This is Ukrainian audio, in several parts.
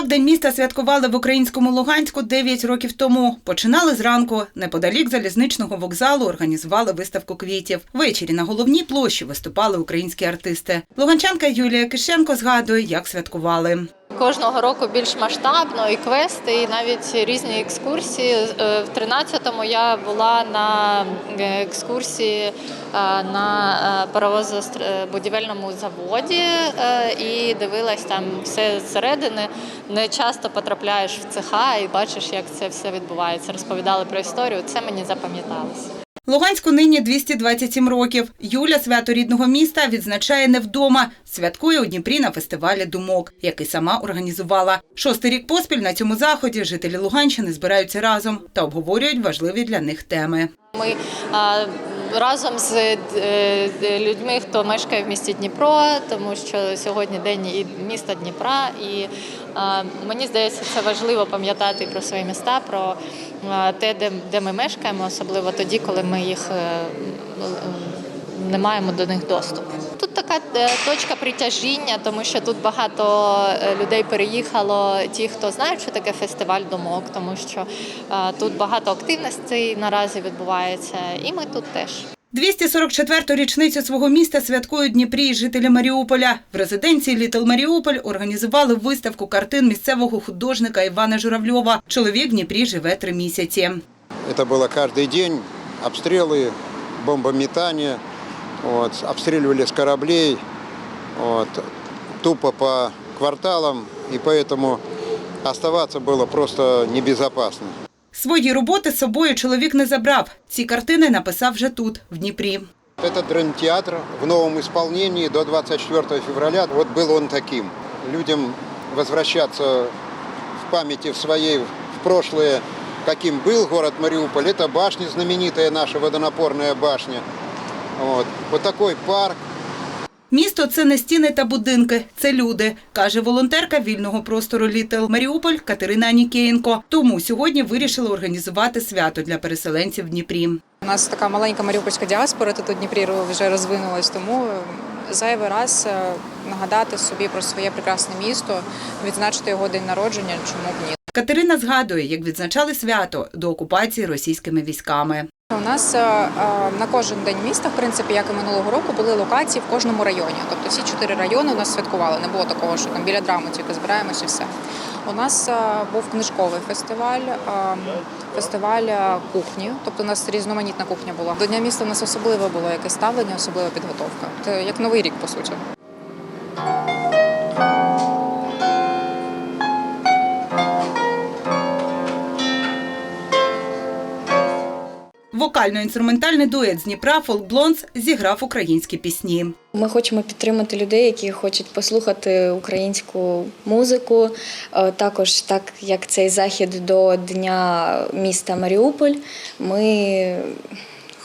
Так, День міста святкували в українському Луганську 9 років тому. Починали зранку. Неподалік залізничного вокзалу організували виставку квітів. Ввечері на головній площі виступали українські артисти. Луганчанка Юлія Кишенко згадує, як святкували. Кожного року більш масштабно, і квести, і навіть різні екскурсії. Е, В 13-му я була на е, екскурсії е, на паровозобудівельному заводі і дивилась там все зсередини. Не часто потрапляєш в цеха і бачиш, як це все відбувається. Розповідали про історію. Це мені запам'яталось. Луганську нині 227 років. Юля свято рідного міста відзначає не вдома. Святкує у Дніпрі на фестивалі Думок, який сама організувала. Шостий рік поспіль на цьому заході жителі Луганщини збираються разом та обговорюють важливі для них теми. Ми разом з е, е, людьми, хто мешкає в місті Дніпро, тому що сьогодні день і міста Дніпра, і мені здається, це важливо пам'ятати про свої міста, про те, де, ми мешкаємо, особливо тоді, коли ми їх е, не маємо до них доступу. Тут така е, точка притяжіння, тому що тут багато е, людей переїхало. Ті, хто знають, що таке фестиваль думок, тому що е, тут багато активностей наразі відбувається, і ми тут теж. 244-ту річницю свого міста святкують Дніпрі і жителі Маріуполя. В резиденції Літл Маріуполь організували виставку картин місцевого художника Івана Журавльова. Чоловік в Дніпрі живе три місяці. Это было каждый день. Обстрелы, бомбометание. Вот, обстреливали с кораблей. Вот, тупо по кварталам. И поэтому оставаться было просто небезопасно. Свої роботи з собою чоловік не забрав. Ці картини написав вже тут, в Дніпрі. Это драмтеатр в новом исполнении до 24 февраля. Вот был он таким. Людям возвращаться в памяти в своей в прошлое, каким был город Мариуполь. Это башня знаменитая наша, водонапорная башня. Вот, вот такой парк. Місто це не стіни та будинки, це люди, каже волонтерка вільного простору Літл Маріуполь Катерина Анікієнко. Тому сьогодні вирішили організувати свято для переселенців в Дніпрі. У нас така маленька маріупольська діаспора тут у Дніпрі вже розвинулась, тому зайвий раз е, нагадати собі про своє прекрасне місто, відзначити його день народження, чому б ні. Катерина згадує, як відзначали свято до окупації російськими військами. У нас е, е, на кожен день міста, в принципі, як і минулого року, були локації в кожному районі. Тобто всі чотири райони у нас святкували. Не було такого, що там біля драми тільки збираємося і все. У нас е, був книжковий фестиваль, е, фестиваль кухні. Тобто у нас різноманітна кухня була. До Дня міста у нас особливе було якесь ставлення, особлива підготовка. Це як новий рік, по суті. Вокально-інструментальний дует з Дніпра Blondes зіграв українські пісні. Ми хочемо підтримати людей, які хочуть послухати українську музику. Е, Також, так як цей захід до Дня міста Маріуполь, ми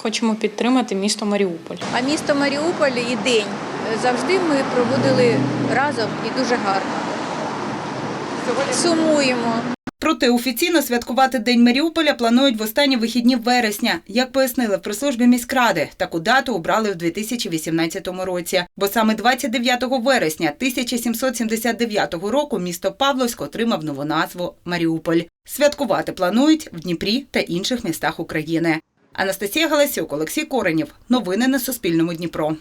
Хочемо підтримати місто Маріуполь. А місто Маріуполь і день завжди ми проводили разом і дуже гарно. Сумуємо. Проте офіційно святкувати День Маріуполя планують в останні вихідні вересня. Як пояснили в прес-службі міськради, таку дату обрали в 2018 році. Бо саме 29 вересня 1779 року місто Павловськ отримав нову назву Маріуполь. Святкувати планують в Дніпрі та інших містах України. Анастасія Галасюк, Олексій Коренєв. Новини на Суспільному Дніпро.